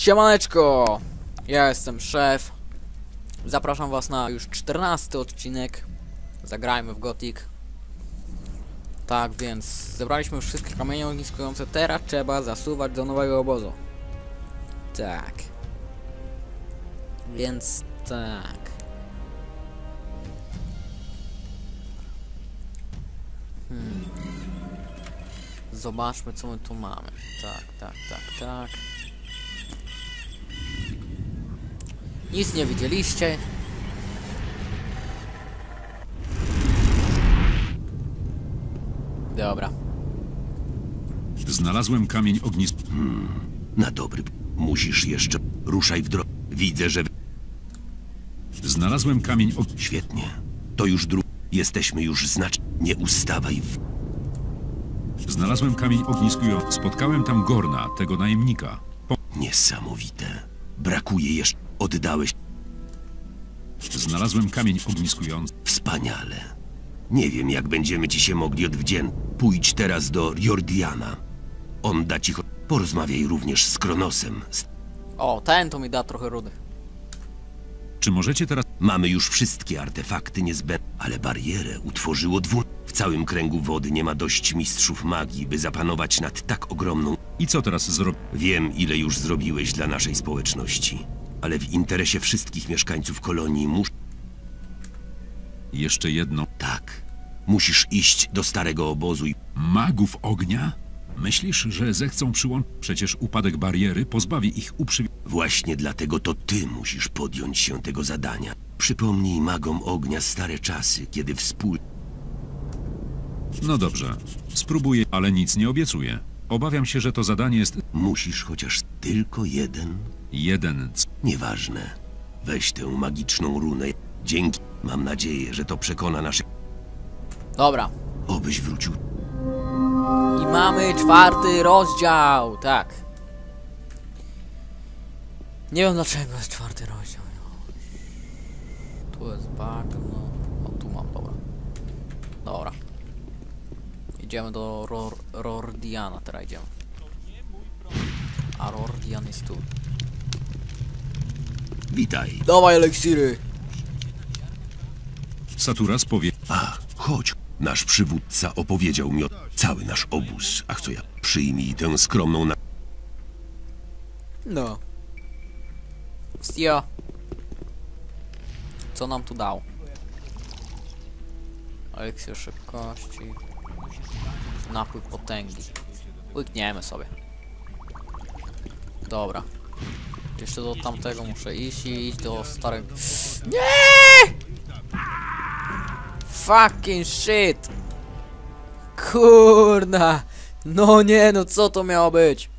Siemaneczko! Ja jestem szef. Zapraszam was na już 14 odcinek. Zagrajmy w Gothic. Tak więc zebraliśmy już wszystkie kamienie ogniskujące. Teraz trzeba zasuwać do nowego obozu. Tak. Więc tak. Hmm. Zobaczmy co my tu mamy. Tak, tak, tak, tak. Nic nie widzieliście. Dobra. Znalazłem kamień ognisty. Na dobry. Musisz jeszcze. Ruszaj w drogę. Widzę, że. Znalazłem kamień og... Świetnie. To już dru. Jesteśmy już znacz. Nie ustawaj w. Znalazłem kamień ogniskujący. Spotkałem tam Gorna, tego najemnika. Po... Niesamowite. Brakuje jeszcze. Oddałeś. Znalazłem kamień ogniskujący. Wspaniale. Nie wiem, jak będziemy ci się mogli odwdzięczyć. Pójdź teraz do Jordiana. On da ci. cho- Porozmawiaj również z Kronosem. Z- O, ten to mi da trochę rudy. Czy możecie teraz... Mamy już wszystkie artefakty niezbędne, ale barierę utworzyło dwu. W całym kręgu wody nie ma dość mistrzów magii, by zapanować nad tak ogromną. I co teraz zrobić? Wiem, ile już zrobiłeś dla naszej społeczności, ale w interesie wszystkich mieszkańców kolonii musz... Jeszcze jedno. Tak. Musisz iść do starego obozu i... Magów ognia? Myślisz, że zechcą przyłączyć? Przecież upadek bariery pozbawi ich uprzy... Właśnie dlatego to ty musisz podjąć się tego zadania. Przypomnij magom ognia stare czasy, kiedy wspólnie... No dobrze. Spróbuję, ale nic nie obiecuję. Obawiam się, że to zadanie jest... Musisz chociaż tylko jeden... Jeden... c- Nieważne. Weź tę magiczną runę. Dzięki. Mam nadzieję, że to przekona naszych... Dobra. Obyś wrócił. I mamy czwarty rozdział, tak. Nie wiem dlaczego jest czwarty rozdział. Tu jest bagno. O, tu mam, dobra. Dobra. Idziemy do Ror Rordiana, teraz idziemy. A Rordian jest tu. Witaj. Dawaj eliksiry! Saturas powie... A, chodź. Nasz przywódca opowiedział mi o cały nasz obóz. Ach, co ja? Przyjmij tę skromną na... No. Stio. Co nam tu dał? Eliksir szybkości. Napój potęgi. Łykniemy sobie. Dobra. Jeszcze do tamtego muszę iść i iść do starego... Nie! Fucking shit! Kurna! No nie, no co to miało być?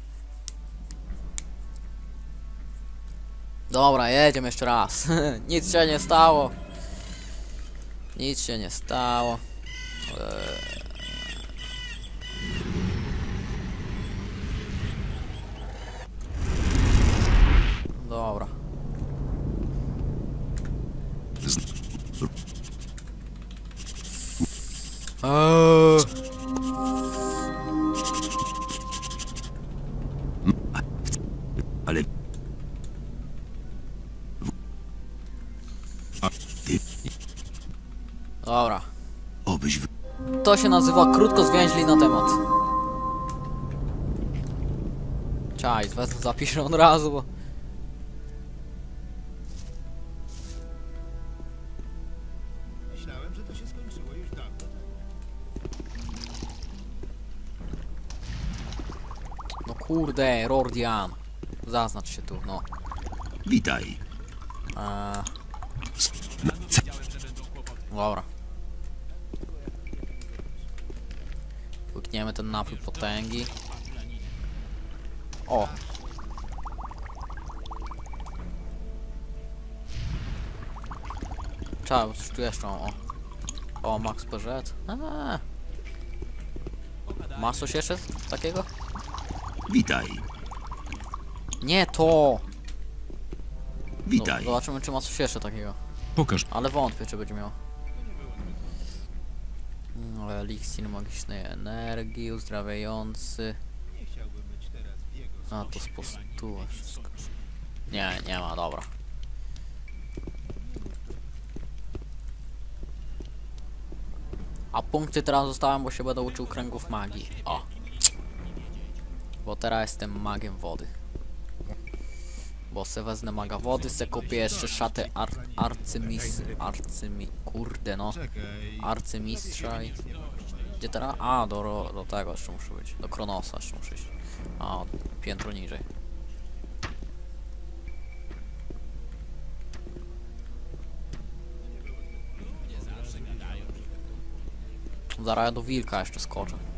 Dobra, jedziemy jeszcze raz. Nic się nie stało. Nic się nie stało. Eee. Dobra. Eee. Ale... Dobra. obyś... To się nazywa krótko zwięźli na temat. Czaj, wezmę zapiszę od razu, bo... kurde, Rordian. Zaznacz się tu, no. Witaj. Eee, dobra. Łykniemy ten napój potęgi. O! Czau, coś tu jeszcze o. O, Max PZ. Eee. Masz coś jeszcze takiego? Witaj. Nie to! Witaj. No, zobaczymy czy ma coś jeszcze takiego. Pokaż. Ale wątpię, czy będzie miał. No, Eliksir magicznej energii, uzdrawiający. Nie chciałbym być teraz w jego A, to spostuła wszystko. Nie, nie ma, dobra. A punkty teraz zostałem, bo się będę uczył kręgów magii. O. Bo teraz jestem magiem wody. Bo se wezmę maga wody, se kupię jeszcze szatę ar arcymis... Arcymi... Kurde no. Arcymistrza i... Gdzie teraz? A, do, do tego jeszcze muszę być. Do Kronosa jeszcze muszę iść. A, piętro niżej. Zaraz do wilka jeszcze skoczę.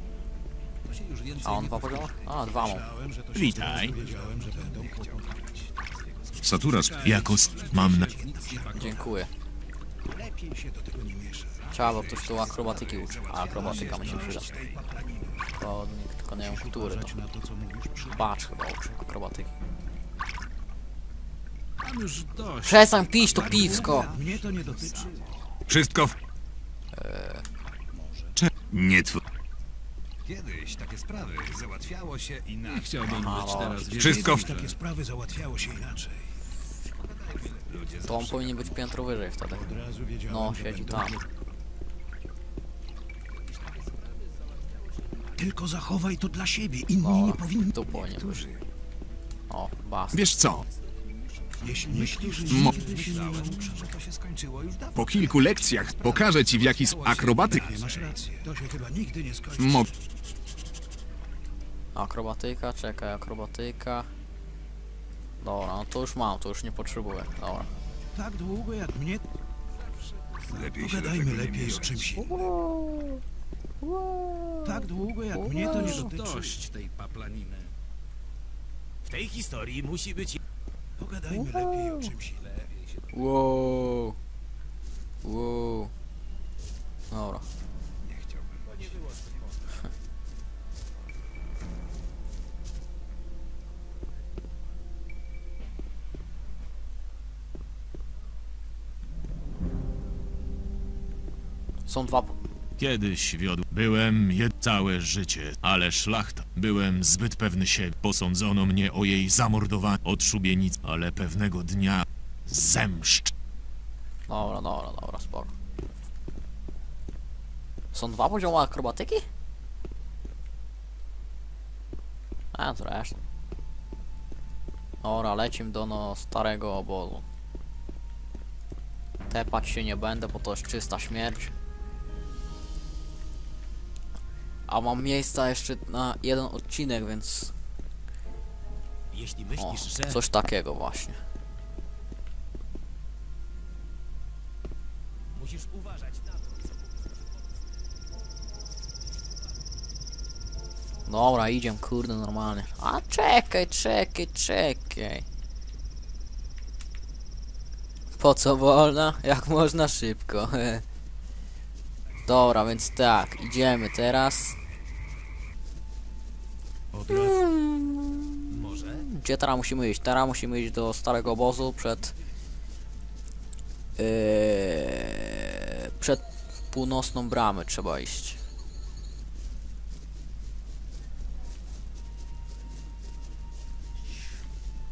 A on dwa poziomy? A, dwa się Witaj. Saturas, Jako mam na... Dziękuję. Lepiej się do tego nie miesza. Trzeba, bo ktoś tu akrobatyki uczy. A akrobatyka mi się przyda. To nikt tylko nie wiem, który. To. Bacz chyba uczy akrobatyki. Mam już dość. Przestań pić to piwsko! Mnie to nie dotyczy. Wszystko w... Cze... Nie tw... Kiedyś takie sprawy załatwiało się inaczej. Chciałbym A, być teraz Wszystko w... Takie sprawy załatwiało się inaczej. To on powinien być piętro wyżej wtedy. Od razu wiedziałem, No, że siedzi będą tam. Tylko zachowaj to dla siebie. Inni nie powinni. tu powinien być. O, bas. Wiesz co? Mo- nigdy się nie nauczą, że to się skończyło już dawno. Po kilku lekcjach pokażę ci w jaki sposób akrobatyk... nie masz racji. To się chyba nigdy nie skończy. Mo... Akrobatyka, czekaj, akrobatyka. Dobra, no to już mam, to już nie potrzebuję. Dobra. Tak długo jak mnie. Lepiej Pogadajmy lepiej o czymś. Tak długo jak mnie to nie dotyczy. tej paplaniny. W tej historii musi być Pogadajmy lepiej o czymś innym. Wow. Wow. Dobra. Nie chciałbym. Są dwa... Kiedyś wiodł. Byłem je całe życie, ale szlachta. Byłem zbyt pewny siebie. Posądzono mnie o jej zamordowanie od szubienic, ale pewnego dnia zemszcz. Dobra, dobra, dobra, spoko. Są dwa poziomy akrobatyki? A, zresztą. Dobra, lecim do no starego obozu. Tepać się nie będę, bo to jest czysta śmierć. A mam miejsca jeszcze na jeden odcinek, więc... Jeśli O, myślisz, że... coś takiego właśnie. Musisz uważać na to, co Dobra, idziemy, kurde, normalnie. A czekaj, czekaj, czekaj. Po co wolno? Jak można szybko. Dobra, więc tak, idziemy teraz. Może? Gdzie teraz musimy iść? Teraz musimy iść do starego obozu przed... Yy, przed północną bramę trzeba iść.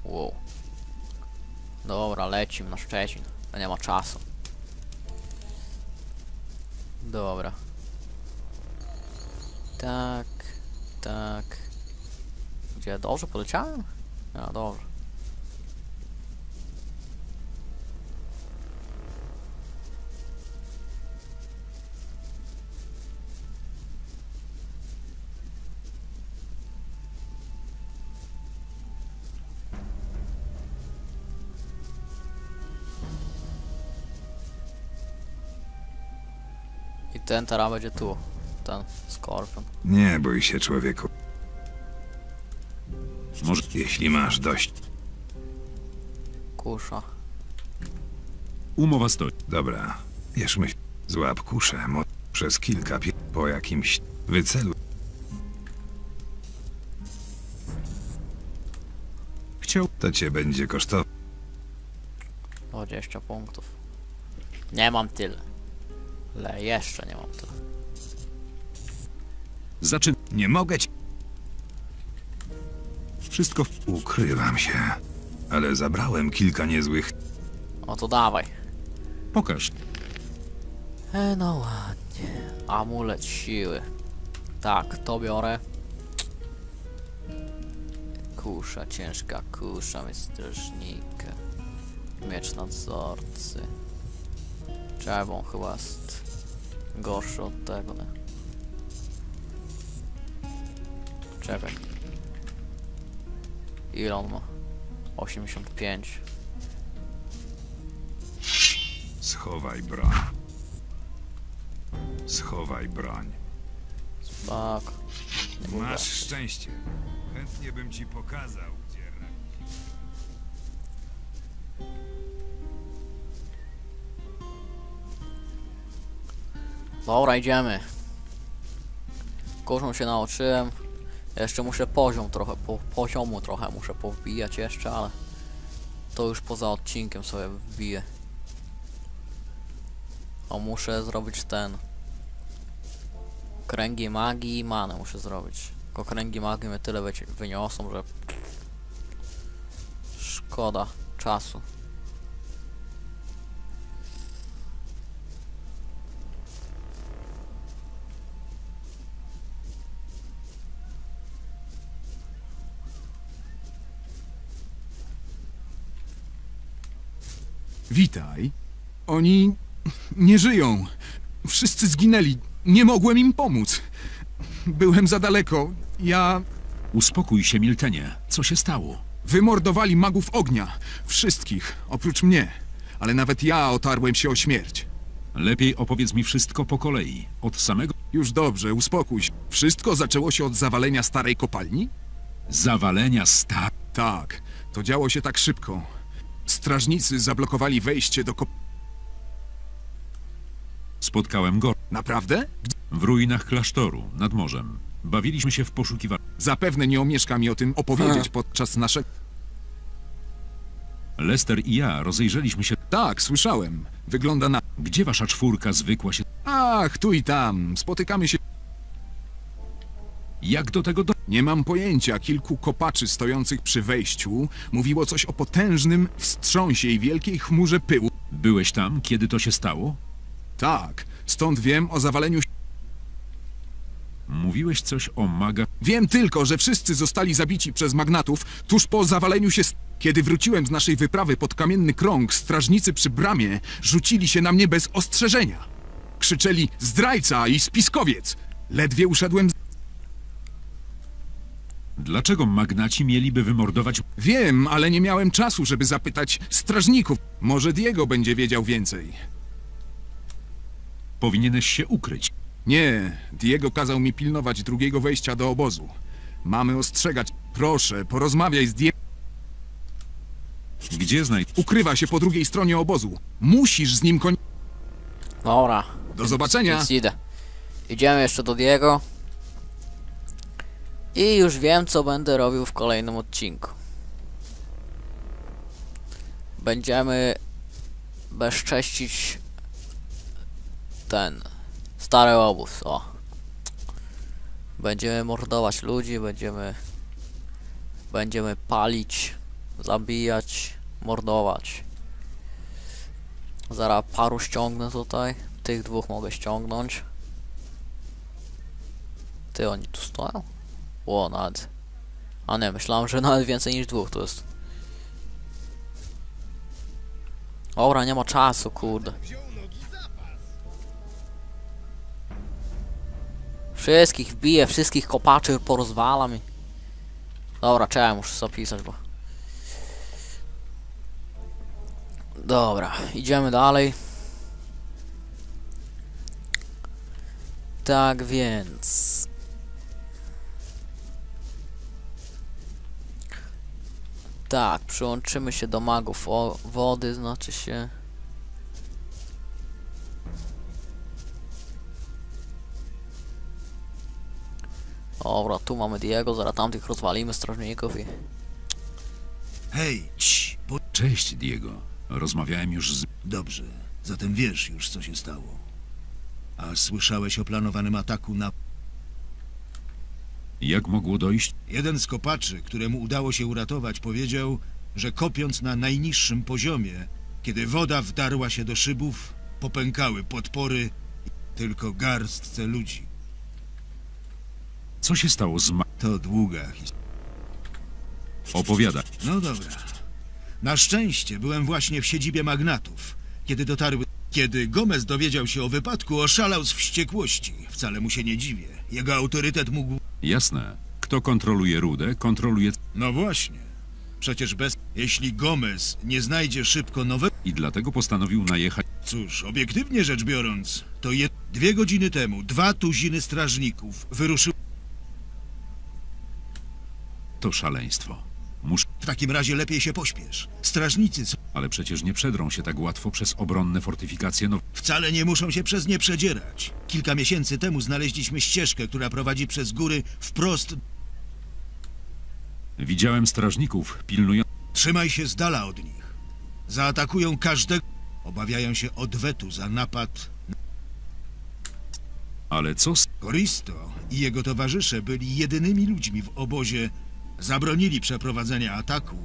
Wow. Dobra, lecimy na Szczecin. To nie ma czasu. Dobra. Tak. Gdzie? Dobrze poleciałem? A, dobrze. I ten teraz będzie tu. Ten skorpion. Nie bój się, człowieku. Może Jeśli masz dość. Kusza. umowa stoi. Dobra, bierz myśl. Złap kuszę mo- przez kilka pie... po jakimś wycelu. Chciał... To cię będzie kosztowało. 20 punktów. Nie mam tyle. Ale jeszcze nie mam tyle. Zaczyn... Nie mogę ci... Wszystko. Ukrywam się. Ale zabrałem kilka niezłych... O to dawaj. Pokaż. E, no ładnie. Amulet siły. Tak, to biorę. Kusza, ciężka kusza, mieć strażnika. Miecz nadzorcy. Czebą chyba jest gorszy od tego, nie? Czekaj. Ile on ma? 85. Schowaj broń. Schowaj broń. Był Masz szczęście. Chętnie bym ci pokazał, gdzie... ra- Dobra, idziemy. Kurzą się nauczyłem. Jeszcze muszę poziom trochę, po, poziomu trochę muszę powbijać jeszcze, ale to już poza odcinkiem sobie wbiję. O, muszę zrobić ten. Kręgi magii i manę muszę zrobić. Tylko kręgi magii mnie tyle wyniosą, że szkoda czasu. Witaj. Oni nie żyją. Wszyscy zginęli. Nie mogłem im pomóc. Byłem za daleko. Ja. Uspokój się, Miltenie. Co się stało? Wymordowali magów ognia. Wszystkich, oprócz mnie. Ale nawet ja otarłem się o śmierć. Lepiej opowiedz mi wszystko po kolei. Od samego Już dobrze, uspokój się. Wszystko zaczęło się od zawalenia starej kopalni? zawalenia sta... Tak, to działo się tak szybko. Strażnicy zablokowali wejście do kop... Spotkałem go Naprawdę? w ruinach klasztoru, nad morzem. Bawiliśmy się w poszukiwaniu. Zapewne nie omieszka mi o tym opowiedzieć podczas naszego... Lester i ja rozejrzeliśmy się... Tak, słyszałem. Wygląda na... Gdzie wasza czwórka zwykła się... Ach, tu i tam. Spotykamy się... Jak do tego do... Nie mam pojęcia. Kilku kopaczy stojących przy wejściu mówiło coś o potężnym wstrząsie i wielkiej chmurze pyłu. Byłeś tam, kiedy to się stało? Tak, stąd wiem o zawaleniu... Mówiłeś coś o maga... Wiem tylko, że wszyscy zostali zabici przez magnatów tuż po zawaleniu się... Kiedy wróciłem z naszej wyprawy pod kamienny krąg, strażnicy przy bramie rzucili się na mnie bez ostrzeżenia. Krzyczeli zdrajca i spiskowiec. Ledwie uszedłem z... Dlaczego magnaci mieliby wymordować... Wiem, ale nie miałem czasu, żeby zapytać strażników. Może Diego będzie wiedział więcej. Powinieneś się ukryć. Nie, Diego kazał mi pilnować drugiego wejścia do obozu. Mamy ostrzegać. Proszę, porozmawiaj z Diego. Gdzie znaj... Ukrywa się po drugiej stronie obozu. Musisz z nim koń... Dobra. Do zobaczenia. Więc idę. Idziemy jeszcze do Diego. I już wiem, co będę robił w kolejnym odcinku. Będziemy bezcześcić ten stary obóz, o. Będziemy mordować ludzi, będziemy będziemy palić, zabijać, mordować. Zaraz paru ściągnę tutaj. Tych dwóch mogę ściągnąć. Ty, oni tu stoją? O, nawet. A nie, myślałem, że nawet więcej niż dwóch to jest. Dobra, nie ma czasu, kurde. Wszystkich wbiję, wszystkich kopaczy porozwalam i... Dobra, czekaj, muszę sobie pisać, bo... Dobra, idziemy dalej. Tak więc. Tak, przyłączymy się do magów o, wody, znaczy się. Dobra, tu mamy Diego, zaraz tamtych rozwalimy strażników i... Hej, cii, bo... Cześć, Diego. Rozmawiałem już z... Dobrze, zatem wiesz już, co się stało. A słyszałeś o planowanym ataku na... Jak mogło dojść? Jeden z kopaczy, któremu udało się uratować, powiedział, że kopiąc na najniższym poziomie, kiedy woda wdarła się do szybów, popękały podpory tylko garstce ludzi. Co się stało z ma... To długa historia. Opowiada. No dobra. Na szczęście byłem właśnie w siedzibie magnatów, kiedy dotarły... Kiedy Gomez dowiedział się o wypadku, oszalał z wściekłości. Wcale mu się nie dziwię. Jego autorytet mógł... Jasne. Kto kontroluje rudę, kontroluje... No właśnie. Przecież bez... Jeśli Gomez nie znajdzie szybko nowego... I dlatego postanowił najechać... Cóż, obiektywnie rzecz biorąc, to je... dwie godziny temu dwa tuziny strażników wyruszyły... To szaleństwo. Musz... W takim razie lepiej się pośpiesz. Strażnicy są... Ale przecież nie przedrą się tak łatwo przez obronne fortyfikacje no... wcale nie muszą się przez nie przedzierać. Kilka miesięcy temu znaleźliśmy ścieżkę, która prowadzi przez góry wprost... Widziałem strażników pilnują... Trzymaj się z dala od nich. Zaatakują każdego... Obawiają się odwetu za napad. Ale co z... Koristo i jego towarzysze byli jedynymi ludźmi w obozie. Zabronili przeprowadzenia ataku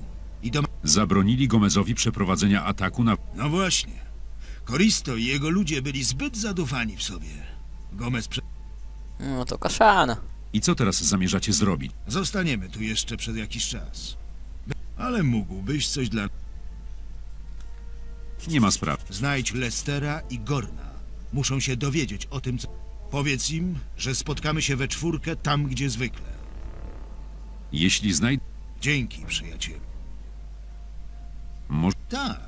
i do... Zabronili Gomezowi przeprowadzenia ataku na... No właśnie. Koristo i jego ludzie byli zbyt zadufani w sobie. Gomez prze... No to kaszana. I co teraz zamierzacie zrobić? Zostaniemy tu jeszcze przez jakiś czas. Ale mógłbyś coś dla... Nie ma sprawy. Znajdź Lestera i Gorna. Muszą się dowiedzieć o tym, co... Powiedz im, że spotkamy się we czwórkę tam, gdzie zwykle. Jeśli znajdę... Dzięki, przyjacielu. Może... Tak,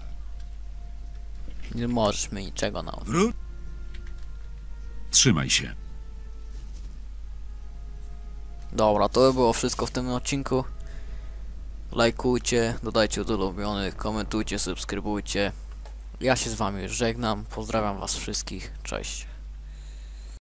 Nie możesz mi niczego nauczyć. wróć. Trzymaj się. Dobra, to by było wszystko w tym odcinku. Lajkujcie, dodajcie do ulubionych, komentujcie, subskrybujcie. Ja się z wami już żegnam, pozdrawiam was wszystkich, cześć.